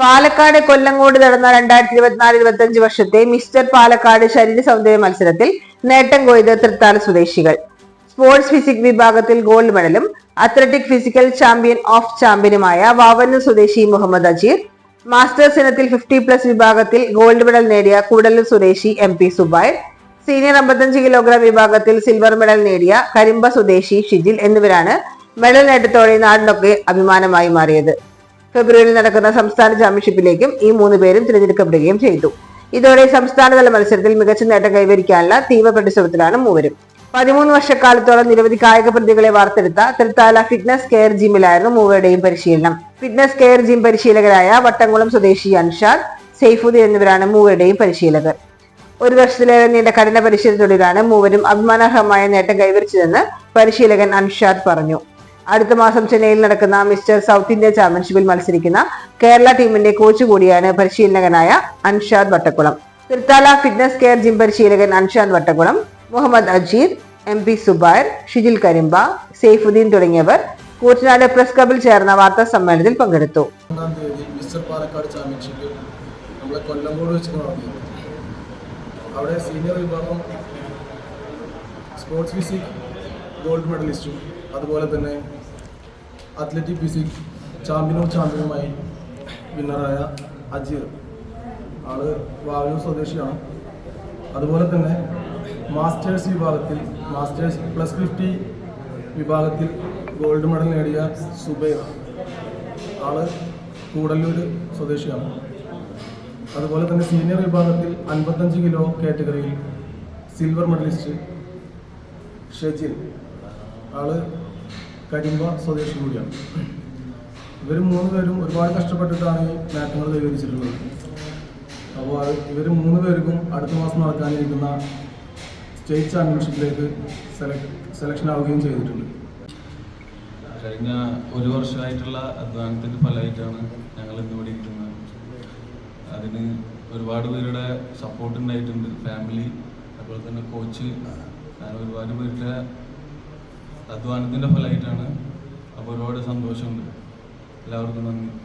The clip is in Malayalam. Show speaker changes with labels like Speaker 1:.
Speaker 1: പാലക്കാട് കൊല്ലങ്കോട് നടന്ന രണ്ടായിരത്തി ഇരുപത്തിനാല് ഇരുപത്തിയഞ്ച് വർഷത്തെ മിസ്റ്റർ പാലക്കാട് ശരീര സൗന്ദര്യ മത്സരത്തിൽ നേട്ടം കൊയ്ത് തൃത്താല സ്വദേശികൾ. സ്പോർട്സ് ഫിസിക് വിഭാഗത്തിൽ ഗോൾഡ് മെഡലും അത്ലറ്റിക് ഫിസിക്കൽ ചാമ്പ്യൻ ഓഫ് ചാമ്പ്യനുമായ വാവന്നൂർ സ്വദേശി മുഹമ്മദ് അജീർ മാസ്റ്റേഴ്സ് ഇനത്തിൽ ഫിഫ്റ്റി പ്ലസ് വിഭാഗത്തിൽ ഗോൾഡ് മെഡൽ നേടിയ കൂടല്ലൂർ സ്വദേശി എം പി സുബൈർ സീനിയർ അമ്പത്തഞ്ച് കിലോഗ്രാം വിഭാഗത്തിൽ സിൽവർ മെഡൽ നേടിയ കരിമ്പ സ്വദേശി ഷിജിൽ എന്നിവരാണ് മെഡൽ നേട്ടത്തോടെ നാടിനൊക്കെ അഭിമാനമായി മാറിയത്. ഫെബ്രുവരിയിൽ നടക്കുന്ന സംസ്ഥാന ചാമ്പ്യൻഷിപ്പിലേക്കും ഈ മൂന്ന് പേരും തിരഞ്ഞെടുക്കപ്പെടുകയും ചെയ്തു. ഇതോടെ സംസ്ഥാനതല മത്സരത്തിൽ മികച്ച നേട്ടം കൈവരിക്കാനുള്ള തീവ്ര പരിശ്രമത്തിലാണ് മൂവരും. പതിമൂന്ന് വർഷക്കാലത്തോളം നിരവധി കായിക പ്രതികളെ വാർത്തെടുത്ത തൃത്താല ഫിറ്റ്നസ് കെയർ ജിമ്മിലായിരുന്നു മൂവരുടെയും പരിശീലനം. ഫിറ്റ്നസ് കെയർ ജിം പരിശീലകരായ വട്ടംകുളം സ്വദേശി അൻഷാദ് സെയ്ഫുദ്ദീൻ എന്നിവരാണ് മൂവരുടെയും പരിശീലകർ. ഒരു വർഷത്തിലേറെ നീണ്ട കഠിന പരിശീലനത്തിലൂടെയാണ് മൂവരും അഭിമാനാർഹമായ നേട്ടം കൈവരിച്ചതെന്ന് പരിശീലകൻ അൻഷാദ് പറഞ്ഞു. അടുത്ത മാസം ചെന്നൈയിൽ നടക്കുന്ന മിസ്റ്റർ സൗത്ത് ഇന്ത്യ ചാമ്പ്യൻഷിപ്പിൽ മത്സരിക്കുന്ന കേരള ടീമിന്റെ കോച്ച് കൂടിയാണ് പരിശീലകനായ Anshad Vattakulam. Thrithala fitness care gym പരിശീലകൻ അൻഷാദ് വട്ടക്കുളം മുഹമ്മദ് അജീർ എം പി സുബൈർ ഷിജിൽ കരിമ്പ സെയ്ഫുദ്ദീൻ തുടങ്ങിയവർ കൂറ്റനാട് പ്രസ് ക്ലബിൽ ചേർന്ന വാർത്താ സമ്മേളനത്തിൽ പങ്കെടുത്തു.
Speaker 2: മിസ്റ്റർ പാലക്കാട് ചാമ്പ്യൻഷിപ്പ് നമ്മളെ വെച്ച് നടന്നു. അവിടെ സീനിയർ വിഭാഗം സ്പോർട്സ് ഫിസിക് ഗോൾഡ് മെഡലിസ്റ്റും അതുപോലെ തന്നെ അത്ലറ്റിക് ഫിസിക് ചാമ്പ്യനും ചാമ്പ്യനുമായി വിന്നറായ അജീർ. ആൾ വാവനൂർ സ്വദേശിയാണ്. അതുപോലെ തന്നെ മാസ്റ്റേഴ്സ് വിഭാഗത്തിൽ മാസ്റ്റേഴ്സ് പ്ലസ് ഫിഫ്റ്റി വിഭാഗത്തിൽ ഗോൾഡ് മെഡൽ നേടിയ സുബൈർ ആൾ കൂടല്ലൂർ സ്വദേശിയാണ്. അതുപോലെ തന്നെ സീനിയർ വിഭാഗത്തിൽ അൻപത്തഞ്ച് കിലോ കാറ്റഗറിയിൽ സിൽവർ മെഡലിസ്റ്റ് ഷെജിൽ ആൾ കരിമ്പ സ്വദേശി കൂടിയാണ്. ഇവർ മൂന്ന് പേരും ഒരുപാട് കഷ്ടപ്പെട്ടിട്ടാണ് ഈ നേട്ടങ്ങൾ കൈവരിച്ചിട്ടുള്ളത്. അപ്പോൾ ഇവർ മൂന്ന് പേർക്കും അടുത്ത മാസം നടക്കാനിരിക്കുന്ന സ്റ്റേറ്റ് ചാമ്പ്യൻഷിപ്പിലേക്ക് സെലക്ട് സെലക്ഷൻ ആവുകയും ചെയ്തിട്ടുണ്ട്.
Speaker 3: കഴിഞ്ഞ ഒരു വർഷമായിട്ടുള്ള അധ്വാനത്തിന്റെ ഫലമായിട്ടാണ് ഞങ്ങൾ ഇന്നിവിടെ ഇരിക്കുന്നത്. അതിന് ഒരുപാട് പേരുടെ സപ്പോർട്ട് ഉണ്ടായിട്ടുണ്ട്. ഫാമിലി അതുപോലെ തന്നെ കോച്ച് അങ്ങനെ ഒരുപാട് പേരുടെ അധ്വാനത്തിന്റെ ഫലമായിട്ടാണ് അപ്പോൾ ഒരുപാട് സന്തോഷമുണ്ട്. എല്ലാവർക്കും നന്ദി.